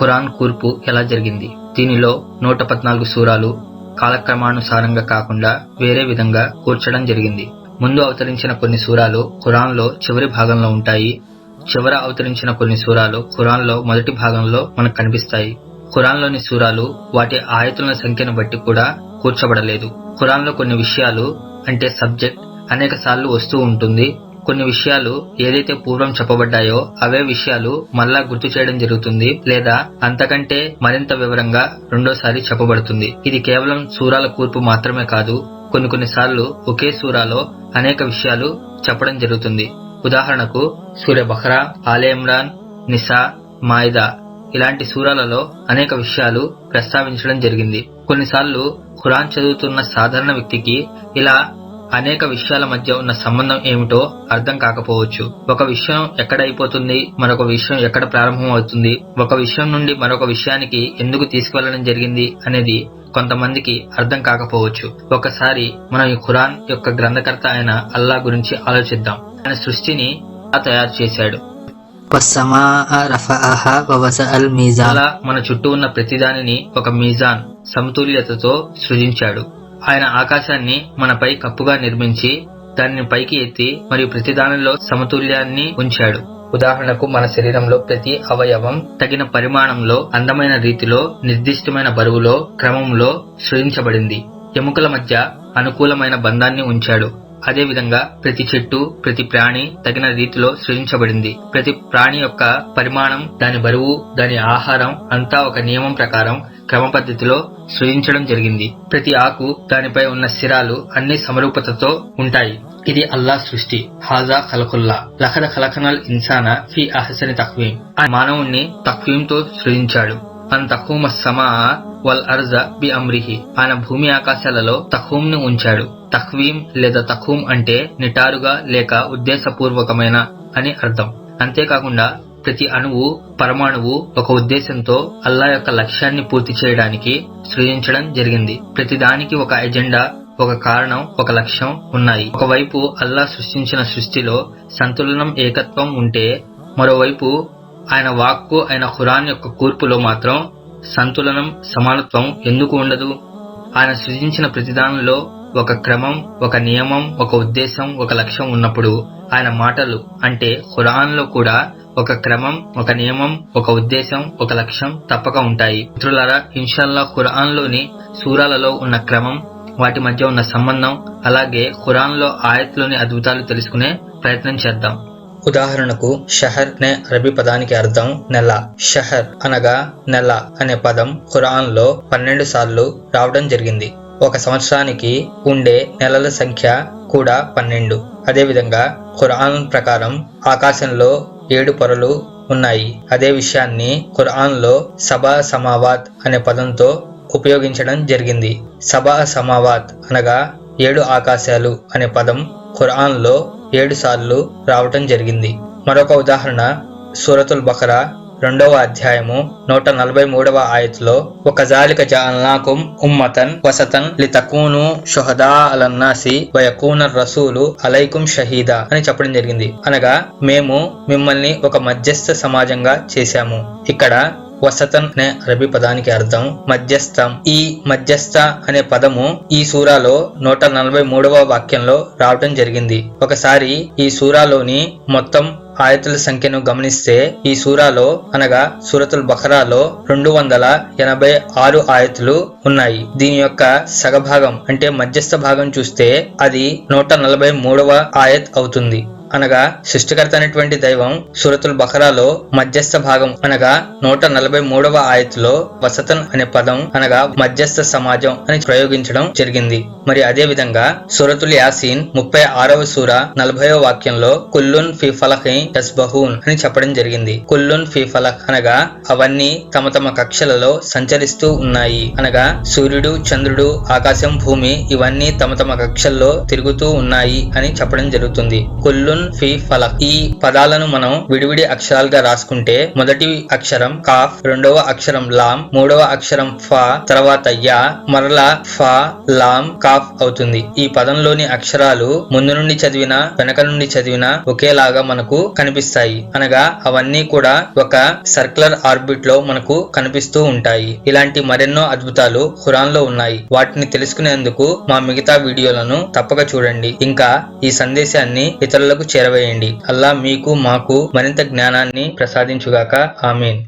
ఖురాన్ కూర్పు ఎలా జరిగింది? దీనిలో నూట పద్నాలుగు సూరాలు కాలక్రమానుసారంగా కాకుండా వేరే విధంగా కూర్చడం జరిగింది. ముందు అవతరించిన కొన్ని సూరాలు ఖురాన్లో చివరి భాగంలో ఉంటాయి. చివర అవతరించిన కొన్ని సూరాలు ఖురాన్లో మొదటి భాగంలో మనకు కనిపిస్తాయి. ఖురాన్లోని సూరాలు వాటి ఆయతుల సంఖ్యను బట్టి కూడా కూర్చబడలేదు. ఖురాన్లో కొన్ని విషయాలు అంటే సబ్జెక్ట్ అనేక సార్లు వస్తూ ఉంటుంది. కొన్ని విషయాలు ఏదైతే పూర్వం చెప్పబడ్డాయో అవే విషయాలు మళ్ళా గుర్తు చేయడం జరుగుతుంది లేదా అంతకంటే మరింత వివరంగా రెండోసారి చెప్పబడుతుంది. ఇది కేవలం సూరాల కూర్పు మాత్రమే కాదు కొన్ని కొన్ని సార్లు ఒకే సూరాలో అనేక విషయాలు చెప్పడం జరుగుతుంది. ఉదాహరణకు సూర్య బహ్రా ఆలే ఇమ్రాన్ నిసా మాయిదా ఇలాంటి సూరాలలో అనేక విషయాలు ప్రస్తావించడం జరిగింది. కొన్నిసార్లు ఖురాన్ చదువుతున్న సాధారణ వ్యక్తికి ఇలా అనేక విషయాల మధ్య ఉన్న సంబంధం ఏమిటో అర్థం కాకపోవచ్చు. ఒక విషయం ఎక్కడ అయిపోతుంది మరొక విషయం ఎక్కడ ప్రారంభం అవుతుంది ఒక విషయం నుండి మరొక విషయానికి ఎందుకు తీసుకువెళ్ళడం జరిగింది అనేది కొంతమందికి అర్థం కాకపోవచ్చు. ఒకసారి మనం ఈ ఖురాన్ యొక్క గ్రంథకర్త అయిన అల్లా గురించి ఆలోచిద్దాం. ఆయన సృష్టిని తయారు చేశాడు. మన చుట్టూ ఉన్న ప్రతిదానిని ఒక మీజాన్ సమతుల్యతతో సృజించాడు. ఆయన ఆకాశాన్ని మనపై కప్పుగా నిర్మించి దానిని పైకి ఎత్తి మరియు ప్రతిదానిలో సమతుల్యాన్ని ఉంచాడు. ఉదాహరణకు మన శరీరంలో ప్రతి అవయవం తగిన పరిమాణంలో అందమైన రీతిలో నిర్దిష్టమైన బరువులో క్రమంలో సృజించబడింది ఎముకల మధ్య అనుకూలమైన బంధాన్ని ఉంచాడు. అదే విధంగా ప్రతి చెట్టు ప్రతి ప్రాణి తగిన రీతిలో సృజించబడింది ప్రతి ప్రాణి యొక్క పరిమాణం దాని బరువు దాని ఆహారం అంతా ఒక నియమం ప్రకారం క్రమ పద్ధతిలో సృజించడం జరిగింది. ప్రతి ఆకు దానిపై ఉన్న శిరాలు అన్ని సమరూపతతో ఉంటాయి. ఇది అల్లా సృష్టి. హాజా ఖలకుల్లా. లఖద ఖలకనల్ ఇన్సానా ఫి అహసని తక్వీం ఆ మానవుణ్ణి తక్వీంతో సృజించాడు. అన్ తఖూమ సమా వల్ అర్జ బి అమ్రిహి. ఆయన భూమి ఆకాశాలలో తఖూమ్ని ఉంచాడు. తఖ్వీం లేదా తఖూం అంటే నిటారుగా లేక ఉద్దేశపూర్వకమైన అని అర్థం. అంతేకాకుండా ప్రతి అణువు పరమాణువు ఒక ఉద్దేశంతో అల్లా యొక్క లక్ష్యాన్ని పూర్తి చేయడానికి సృజించడం జరిగింది. ప్రతి దానికి ఒక ఎజెండా ఒక కారణం ఒక లక్ష్యం ఉన్నాయి. ఒకవైపు అల్లా సృష్టించిన సృష్టిలో సంతులనం ఏకత్వం ఉంటే మరోవైపు ఆయన వాక్కు ఆయన ఖురాన్ యొక్క కూర్పులో మాత్రం సంతులనం సమానత్వం ఎందుకు ఉండదు? ఆయన సృజించిన ప్రతిదానంలో ఒక క్రమం ఒక నియమం ఒక ఉద్దేశం ఒక లక్ష్యం ఉన్నప్పుడు ఆయన మాటలు అంటే ఖురాన్లో కూడా ఒక క్రమం ఒక నియమం ఒక ఉద్దేశం ఒక లక్ష్యం తప్పక ఉంటాయి. మిత్రులారా ఇన్షాల్లా ఖురాన్లోని సూరాలలో ఉన్న క్రమం వాటి మధ్య ఉన్న సంబంధం అలాగే ఖురాన్లో ఆయత్లోని అద్భుతాలు తెలుసుకునే ప్రయత్నం చేద్దాం. ఉదాహరణకు షహర్ అనే అరబీ పదానికి అర్థం నెల. షహర్ అనగా నెల అనే పదం ఖురాన్లో పన్నెండు సార్లు రావడం జరిగింది. ఒక సంవత్సరానికి ఉండే నెలల సంఖ్య కూడా పన్నెండు. అదేవిధంగా ఖురాన్ ప్రకారం ఆకాశంలో ఏడు పొరలు ఉన్నాయి. అదే విషయాన్ని ఖురాన్లో సభా సమావాత్ అనే పదంతో ఉపయోగించడం జరిగింది. సభా సమావాత్ అనగా ఏడు ఆకాశాలు అనే పదం ఖురాన్లో ఏడు సార్లు రావటం జరిగింది. మరొక ఉదాహరణ సూరతుల్ బకరా రెండవ అధ్యాయము నూట నలభై మూడవ ఆయతిలో ఒక జాలిక జాల్నాకుం ఉమ్మతన్ వసతన్ లితకూను షుహదా అలన్నాసి వయకూన రసూలు అలైకుం షహీదా అని చెప్పడం జరిగింది. అనగా మేము మిమ్మల్ని ఒక మధ్యస్థ సమాజంగా చేశాము. ఇక్కడ వసతన్ అనే అరబీ పదానికి అర్థం మధ్యస్థం. ఈ మధ్యస్థ అనే పదము ఈ సూరాలో నూట నలభై మూడవ వాక్యంలో రావడం జరిగింది. ఒకసారి ఈ సూరాలోని మొత్తం ఆయతుల సంఖ్యను గమనిస్తే ఈ సూరాలో అనగా సూరతుల్ బఖరాలో రెండు వందల ఎనభై ఆరు ఆయతులు ఉన్నాయి. దీని యొక్క సగభాగం అంటే మధ్యస్థ భాగం చూస్తే అది నూట నలభై మూడవ ఆయత్ అవుతుంది. అనగా సృష్టికర్త అనేటువంటి దైవం సూరతుల్ బఖరాలో మధ్యస్థ భాగం అనగా నూట నలభై మూడవ ఆయతిలో వసతన్ అనే పదం అనగా మధ్యస్థ సమాజం అని ప్రయోగించడం జరిగింది. మరి అదే విధంగా సూరతుల్ యాసీన్ ముప్పై ఆరవ సూర నలభైవ వాక్యంలో కుల్లున్ ఫీ ఫలహి యస్బహూన్ అని చెప్పడం జరిగింది. కుల్లున్ ఫీ ఫలక్ అనగా అవన్నీ తమ తమ కక్షలలో సంచరిస్తూ ఉన్నాయి. అనగా సూర్యుడు చంద్రుడు ఆకాశం భూమి ఇవన్నీ తమ తమ కక్షల్లో తిరుగుతూ ఉన్నాయి అని చెప్పడం జరుగుతుంది. కుల్లున్ బారికున్ ఫీ ఫలక్ ఈ పదాలను మనం విడివిడి అక్షరాలుగా రాసుకుంటే మొదటి అక్షరం కాఫ్ రెండవ అక్షరం లామ్ మూడవ అక్షరం ఫా తర్వాత యా మరలా ఫా లామ్ కాఫ్ అవుతుంది. ఈ పదంలోని అక్షరాలు ముందు నుండి చదివిన వెనక నుండి చదివిన ఒకేలాగా మనకు కనిపిస్తాయి. అనగా అవన్నీ కూడా ఒక సర్క్యులర్ ఆర్బిట్లో మనకు కనిపిస్తూ ఉంటాయి. ఇలాంటి మరెన్నో అద్భుతాలు ఖురాన్లో ఉన్నాయి. వాటిని తెలుసుకునేందుకు మా మిగతా వీడియోలను తప్పక చూడండి. ఇంకా ఈ సందేశాన్ని ఇతరులకు చేరవేయండి. అల్లా మీకు మాకు మరింత జ్ఞానాన్ని ప్రసాదించుగాక. ఆమెన్.